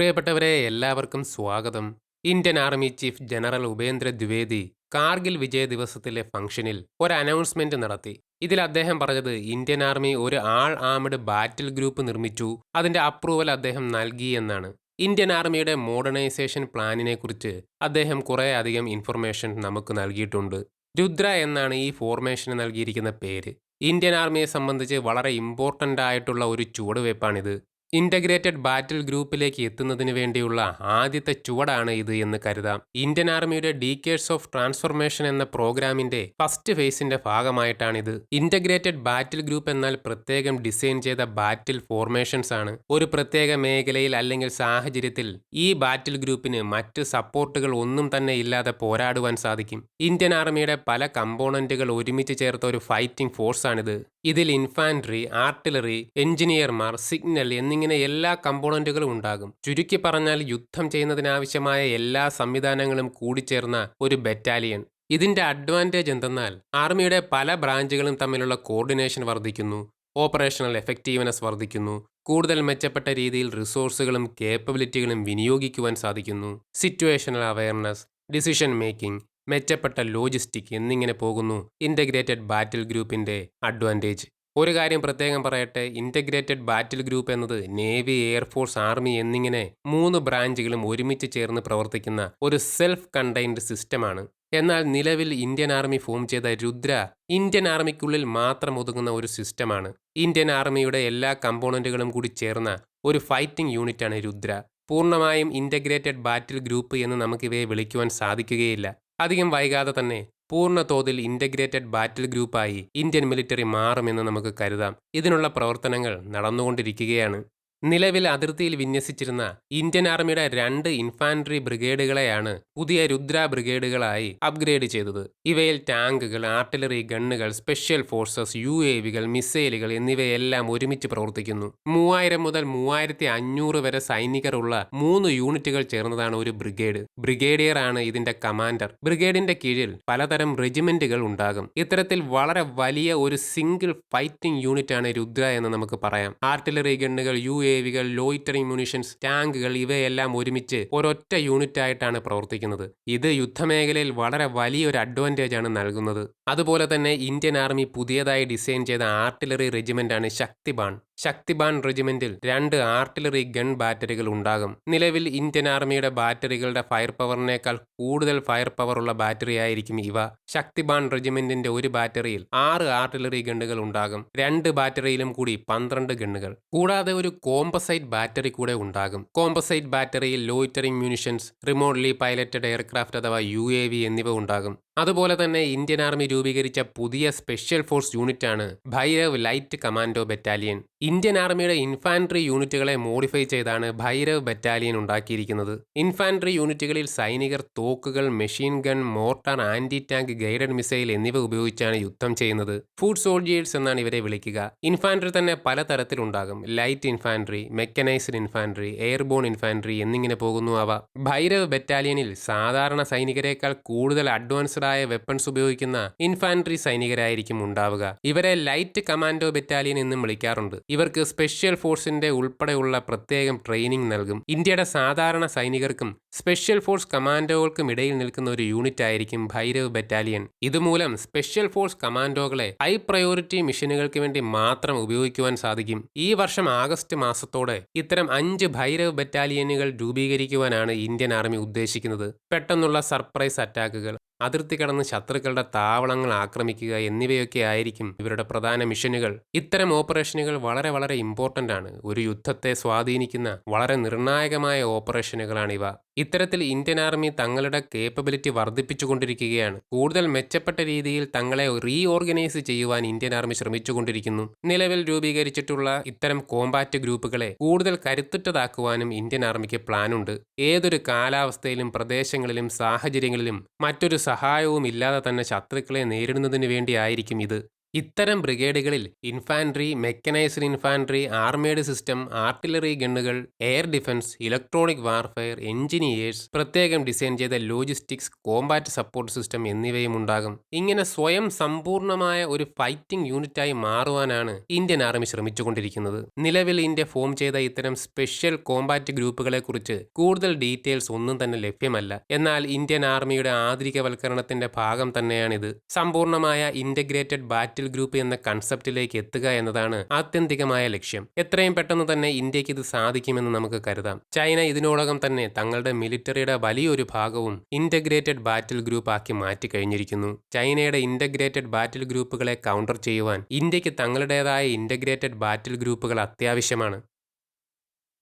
പ്രിയപ്പെട്ടവരെ എല്ലാവർക്കും സ്വാഗതം. Indian army chief general Upendra Dwivedi Kargil വിജയ ദിവസത്തിലെ ഫംഗ്ഷനിൽ ഒരു അനൗൺസ്മെന്റ് നടത്തി. ഇതിൽ അദ്ദേഹം പറഞ്ഞത് ഇന്ത്യൻ ആർമി ഒരു ആൾ ആംഡ് ബാറ്റിൽ ഗ്രൂപ്പ് നിർമ്മിച്ചു. അതിന്റെ അപ്രൂവൽ അദ്ദേഹം നൽകി എന്നാണ്. ഇന്ത്യൻ ആർമിയുടെ മോഡേണൈസേഷൻ പ്ലാനിനെ കുറിച്ച് അദ്ദേഹം കുറേ അധികം ഇൻഫർമേഷൻ നമുക്ക് നൽകിയിട്ടുണ്ട്. രുദ്ര എന്നാണ് ഈ ഫോർമേഷന് നൽകിയിരിക്കുന്ന പേര്. ഇന്ത്യൻ ആർമിയെ സംബന്ധിച്ച് വളരെ ഇമ്പോർട്ടന്റ് ആയിട്ടുള്ള ഒരു ചുവടുവയ്പ്പാണിത്. ഇന്റഗ്രേറ്റഡ് ബാറ്റിൽ ഗ്രൂപ്പിലേക്ക് എത്തുന്നതിന് വേണ്ടിയുള്ള ആദ്യത്തെ ചുവടാണ് ഇത് എന്ന് കരുതാം. ഇന്ത്യൻ ആർമിയുടെ ഡീക്കേഴ്സ് ഓഫ് ട്രാൻസ്ഫോർമേഷൻ എന്ന പ്രോഗ്രാമിന്റെ ഫസ്റ്റ് ഫേസിന്റെ ഭാഗമായിട്ടാണിത്. ഇന്റഗ്രേറ്റഡ് ബാറ്റിൽ ഗ്രൂപ്പ് എന്നാൽ പ്രത്യേകം ഡിസൈൻ ചെയ്ത ബാറ്റിൽ ഫോർമേഷൻസ് ആണ്. ഒരു പ്രത്യേക മേഖലയിൽ അല്ലെങ്കിൽ സാഹചര്യത്തിൽ ഈ ബാറ്റിൽ ഗ്രൂപ്പിന് മറ്റ് സപ്പോർട്ടുകൾ ഒന്നും തന്നെ ഇല്ലാതെ പോരാടുവാൻ സാധിക്കും. ഇന്ത്യൻ ആർമിയുടെ പല കമ്പോണന്റുകൾ ഒരുമിച്ച് ചേർത്ത ഒരു ഫൈറ്റിംഗ് ഫോഴ്സാണിത്. ഇതിൽ ഇൻഫാൻട്രി ആർട്ടിലറി എഞ്ചിനീയർമാർ സിഗ്നൽ എന്നിങ്ങനെ എല്ലാ കമ്പോണന്റുകളും ഉണ്ടാകും. ചുരുക്കി പറഞ്ഞാൽ യുദ്ധം ചെയ്യുന്നതിനാവശ്യമായ എല്ലാ സംവിധാനങ്ങളും കൂടിച്ചേർന്ന ഒരു ബറ്റാലിയൻ. ഇതിന്റെ അഡ്വാന്റേജ് എന്തെന്നാൽ ആർമിയുടെ പല ബ്രാഞ്ചുകളും തമ്മിലുള്ള കോർഡിനേഷൻ വർദ്ധിക്കുന്നു ഓപ്പറേഷണൽ എഫക്റ്റീവ്നെസ് വർദ്ധിക്കുന്നു കൂടുതൽ മെച്ചപ്പെട്ട രീതിയിൽ റിസോഴ്സുകളും കേപ്പബിലിറ്റികളും വിനിയോഗിക്കുവാൻ സാധിക്കുന്നു. സിറ്റുവേഷണൽ അവയർനെസ് ഡിസിഷൻ മേക്കിംഗ് മെച്ചപ്പെട്ട ലോജിസ്റ്റിക് എന്നിങ്ങനെ പോകുന്നു ഇന്റഗ്രേറ്റഡ് ബാറ്റിൽ ഗ്രൂപ്പിന്റെ അഡ്വാന്റേജ്. ഒരു കാര്യം പ്രത്യേകം പറയട്ടെ. ഇന്റഗ്രേറ്റഡ് ബാറ്റിൽ ഗ്രൂപ്പ് എന്നത് നേവി എയർഫോഴ്സ് ആർമി എന്നിങ്ങനെ മൂന്ന് ബ്രാഞ്ചുകളും ഒരുമിച്ച് ചേർന്ന് പ്രവർത്തിക്കുന്ന ഒരു സെൽഫ് കണ്ടെയ്ൻഡ് സിസ്റ്റമാണ് എന്നാൽ നിലവിൽ ഇന്ത്യൻ ആർമി ഫോം ചെയ്ത രുദ്ര ഇന്ത്യൻ ആർമിക്കുള്ളിൽ മാത്രം ഒതുങ്ങുന്ന ഒരു സിസ്റ്റമാണ് ഇന്ത്യൻ ആർമിയുടെ എല്ലാ കമ്പോണന്റുകളും കൂടി ചേർന്ന ഒരു ഫൈറ്റിംഗ് യൂണിറ്റാണ് രുദ്ര. പൂർണമായും ഇന്റഗ്രേറ്റഡ് ബാറ്റിൽ ഗ്രൂപ്പ് എന്ന് നമുക്കിവയെ വിളിക്കുവാൻ സാധിക്കുകയില്ല. അധികം വൈകാതെ തന്നെ പൂർണ തോതിൽ ഇന്റഗ്രേറ്റഡ് ബാറ്റിൽ ഗ്രൂപ്പായി ഇന്ത്യൻ മിലിറ്ററി മാറുമെന്ന് നമുക്ക് കരുതാം. ഇതിനുള്ള പ്രവർത്തനങ്ങൾ നടന്നുകൊണ്ടിരിക്കുകയാണ്. നിലവിൽ അതിർത്തിയിൽ വിന്യസിച്ചിരുന്ന ഇന്ത്യൻ ആർമിയുടെ രണ്ട് ഇൻഫാൻട്രി ബ്രിഗേഡുകളെയാണ് പുതിയ രുദ്ര ബ്രിഗേഡുകളായി അപ്ഗ്രേഡ് ചെയ്തത്. ഇവയിൽ ടാങ്കുകൾ ആർട്ടിലറി ഗണ്ണുകൾ സ്പെഷ്യൽ ഫോഴ്സസ് യു എ വികൾ മിസൈലുകൾ എന്നിവയെല്ലാം ഒരുമിച്ച് പ്രവർത്തിക്കുന്നു. മൂവായിരം മുതൽ മൂവായിരത്തി അഞ്ഞൂറ് വരെ സൈനികരുള്ള മൂന്ന് യൂണിറ്റുകൾ ചേർന്നതാണ് ഒരു ബ്രിഗേഡ്. ബ്രിഗേഡിയർ ആണ് ഇതിന്റെ കമാൻഡർ. ബ്രിഗേഡിന്റെ കീഴിൽ പലതരം റെജിമെന്റുകൾ ഉണ്ടാകും. ഇത്തരത്തിൽ വളരെ വലിയ ഒരു സിംഗിൾ ഫൈറ്റിംഗ് യൂണിറ്റ് ആണ് രുദ്ര എന്ന് നമുക്ക് പറയാം. ആർട്ടിലറി ഗണ്ണുകൾ യു എ വികൾ ലോയിറ്ററിംഗ് മ്യൂണിഷൻസ് ടാങ്കുകൾ ഇവയെല്ലാം ഒരുമിച്ച് ഒരൊറ്റ യൂണിറ്റ് ആയിട്ടാണ് പ്രവർത്തിക്കുന്നത്. ഇത് യുദ്ധമേഖലയിൽ വളരെ വലിയൊരു അഡ്വാന്റേജ് ആണ് നൽകുന്നത്. അതുപോലെ തന്നെ ഇന്ത്യൻ ആർമി പുതിയതായി ഡിസൈൻ ചെയ്ത ആർട്ടിലറി റെജിമെന്റ് ആണ് ശക്തിബാൺ ശക്തിബാൻ റെജിമെന്റിൽ രണ്ട് ആർട്ടിലറി ഗൺ ബാറ്ററികൾ ഉണ്ടാകും. നിലവിൽ ഇന്ത്യൻ ആർമിയുടെ ബാറ്ററികളുടെ ഫയർ പവറിനേക്കാൾ കൂടുതൽ ഫയർ പവർ ഉള്ള ബാറ്ററി ആയിരിക്കും ഇവ. ശക്തിബാൻ റെജിമെന്റിന്റെ ഒരു ബാറ്ററിയിൽ ആറ് ആർട്ടിലറി ഗണ്ണുകൾ ഉണ്ടാകും. രണ്ട് ബാറ്ററിയിലും കൂടി പന്ത്രണ്ട് ഗണ്ണുകൾ. കൂടാതെ ഒരു കോമ്പസൈറ്റ് ബാറ്ററി കൂടെ ഉണ്ടാകും. കോമ്പസൈറ്റ് ബാറ്ററിയിൽ loitering munitions remotely piloted aircraft അഥവാ യു എന്നിവ ഉണ്ടാകും. അതുപോലെ തന്നെ ഇന്ത്യൻ ആർമി രൂപീകരിച്ച പുതിയ സ്പെഷ്യൽ ഫോഴ്സ് യൂണിറ്റാണ് Bhairav light commando battalion. Indian ആർമിയുടെ ഇൻഫാൻട്രി യൂണിറ്റുകളെ മോഡിഫൈ ചെയ്താണ് ഭൈരവ് ബറ്റാലിയൻ ഉണ്ടാക്കിയിരിക്കുന്നത്. ഇൻഫാൻട്രി യൂണിറ്റുകളിൽ സൈനികർ തോക്കുകൾ machine gun mortar anti tank guided missile എന്നിവ ഉപയോഗിച്ചാണ് യുദ്ധം ചെയ്യുന്നത്. ഫുഡ് സോൾജിയേഴ്സ് എന്നാണ് ഇവരെ വിളിക്കുക. ഇൻഫാൻട്രി തന്നെ പലതരത്തിലുണ്ടാകും. Light infantry mechanised infantry airborne infantry എന്നിങ്ങനെ പോകുന്നു അവ. ഭൈരവ് ബറ്റാലിയനിൽ സാധാരണ സൈനികരെക്കാൾ കൂടുതൽ അഡ്വാൻസ്ഡ് ആയ വെപ്പൺസ് ഉപയോഗിക്കുന്ന ഇൻഫാൻട്രി സൈനികരായിരിക്കും ഉണ്ടാവുക. ഇവരെ ലൈറ്റ് കമാൻഡോ ബറ്റാലിയൻ എന്നും വിളിക്കാറുണ്ട്. ഇവർക്ക് സ്പെഷ്യൽ ഫോഴ്സിന്റെ ഉൾപ്പെടെയുള്ള പ്രത്യേകം ട്രെയിനിങ് നൽകും. ഇന്ത്യയുടെ സാധാരണ സൈനികർക്കും സ്പെഷ്യൽ ഫോഴ്സ് കമാൻഡോകൾക്കും ഇടയിൽ നിൽക്കുന്ന ഒരു യൂണിറ്റ് ആയിരിക്കും ഭൈരവ് ബറ്റാലിയൻ ഇതുമൂലം സ്പെഷ്യൽ ഫോഴ്സ് കമാൻഡോകളെ ഹൈ പ്രയോറിറ്റി മിഷനുകൾക്ക് വേണ്ടി മാത്രം ഉപയോഗിക്കുവാൻ സാധിക്കും. ഈ വർഷം ആഗസ്റ്റ് മാസത്തോടെ ഇത്തരം അഞ്ച് ഭൈരവ് ബറ്റാലിയനുകൾ രൂപീകരിക്കുവാനാണ് ഇന്ത്യൻ ആർമി ഉദ്ദേശിക്കുന്നത്. പെട്ടെന്നുള്ള സർപ്രൈസ് അറ്റാക്കുകൾ അതിർത്തി കടന്ന് ശത്രുക്കളുടെ താവളങ്ങൾ ആക്രമിക്കുക എന്നിവയൊക്കെ ആയിരിക്കും ഇവരുടെ പ്രധാന മിഷനുകൾ. ഇത്തരം ഓപ്പറേഷനുകൾ വളരെ വളരെ ഇമ്പോർട്ടന്റ് ആണ്. ഒരു യുദ്ധത്തെ സ്വാധീനിക്കുന്ന വളരെ നിർണായകമായ ഓപ്പറേഷനുകളാണിവ. ഇത്തരത്തിൽ ഇന്ത്യൻ ആർമി തങ്ങളുടെ കേപ്പബിലിറ്റി വർദ്ധിപ്പിച്ചുകൊണ്ടിരിക്കുകയാണ്. കൂടുതൽ മെച്ചപ്പെട്ട രീതിയിൽ തങ്ങളെ റീഓർഗനൈസ് ചെയ്യുവാൻ ഇന്ത്യൻ ആർമി ശ്രമിച്ചുകൊണ്ടിരിക്കുന്നു. നിലവിൽ രൂപീകരിച്ചിട്ടുള്ള ഇത്തരം കോമ്പാറ്റ് ഗ്രൂപ്പുകളെ കൂടുതൽ കരുത്തുറ്റതാക്കുവാനും ഇന്ത്യൻ ആർമിക്ക് പ്ലാനുണ്ട്. ഏതൊരു കാലാവസ്ഥയിലും പ്രദേശങ്ങളിലും സാഹചര്യങ്ങളിലും മറ്റൊരു സഹായവും ഇല്ലാതെ തന്നെ ശത്രുക്കളെ നേരിടുന്നതിന് വേണ്ടിയായിരിക്കും ഇത്. ഇത്തരം ബ്രിഗേഡുകളിൽ infantry, mechanised infantry, armed system, artillery ഗണ്ണുകൾ, air defence, electronic warfare, engineers, പ്രത്യേകം ഡിസൈൻ ചെയ്ത ലോജിസ്റ്റിക്സ്, കോമ്പാറ്റ് സപ്പോർട്ട് സിസ്റ്റം എന്നിവയും ഉണ്ടാകും. ഇങ്ങനെ സ്വയം സമ്പൂർണമായ ഒരു ഫൈറ്റിംഗ് യൂണിറ്റായി മാറുവാനാണ് ഇന്ത്യൻ ആർമി ശ്രമിച്ചുകൊണ്ടിരിക്കുന്നത്. നിലവിൽ ഇന്ത്യ ഫോം ചെയ്ത ഇത്തരം സ്പെഷ്യൽ കോമ്പാറ്റ് ഗ്രൂപ്പുകളെക്കുറിച്ച് കൂടുതൽ ഡീറ്റെയിൽസ് ഒന്നും തന്നെ ലഭ്യമല്ല. എന്നാൽ ഇന്ത്യൻ ആർമിയുടെ ആധുനികവൽക്കരണത്തിന്റെ ഭാഗം തന്നെയാണിത്. സമ്പൂർണമായ ഇന്റഗ്രേറ്റഡ് ബാറ്റിൽ ഗ്രൂപ്പ് എന്ന കൺസെപ്റ്റിലേക്ക് എത്തുക എന്നതാണ് ആത്യന്തികമായ ലക്ഷ്യം. എത്രയും പെട്ടെന്ന് തന്നെ ഇന്ത്യയ്ക്ക് ഇത് സാധിക്കുമെന്ന് നമുക്ക് കരുതാം. ചൈന ഇതിനോടകം തന്നെ തങ്ങളുടെ മിലിറ്ററിയുടെ വലിയൊരു ഭാഗവും ഇന്റഗ്രേറ്റഡ് ബാറ്റിൽ ഗ്രൂപ്പ് ആക്കി മാറ്റി കഴിഞ്ഞിരിക്കുന്നു ചൈനയുടെ ഇന്റഗ്രേറ്റഡ് ബാറ്റിൽ ഗ്രൂപ്പുകളെ കൗണ്ടർ ചെയ്യുവാൻ ഇന്ത്യയ്ക്ക് തങ്ങളുടേതായ ഇന്റഗ്രേറ്റഡ് ബാറ്റിൽ ഗ്രൂപ്പുകൾ അത്യാവശ്യമാണ്.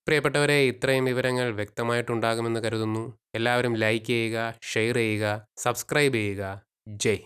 പ്രിയപ്പെട്ടവരെ ഇത്രയും വിവരങ്ങൾ വ്യക്തമായിട്ടുണ്ടാകുമെന്ന് കരുതുന്നു. എല്ലാവരും ലൈക്ക് ചെയ്യുക, ഷെയർ ചെയ്യുക, സബ്സ്ക്രൈബ് ചെയ്യുക. ജയ്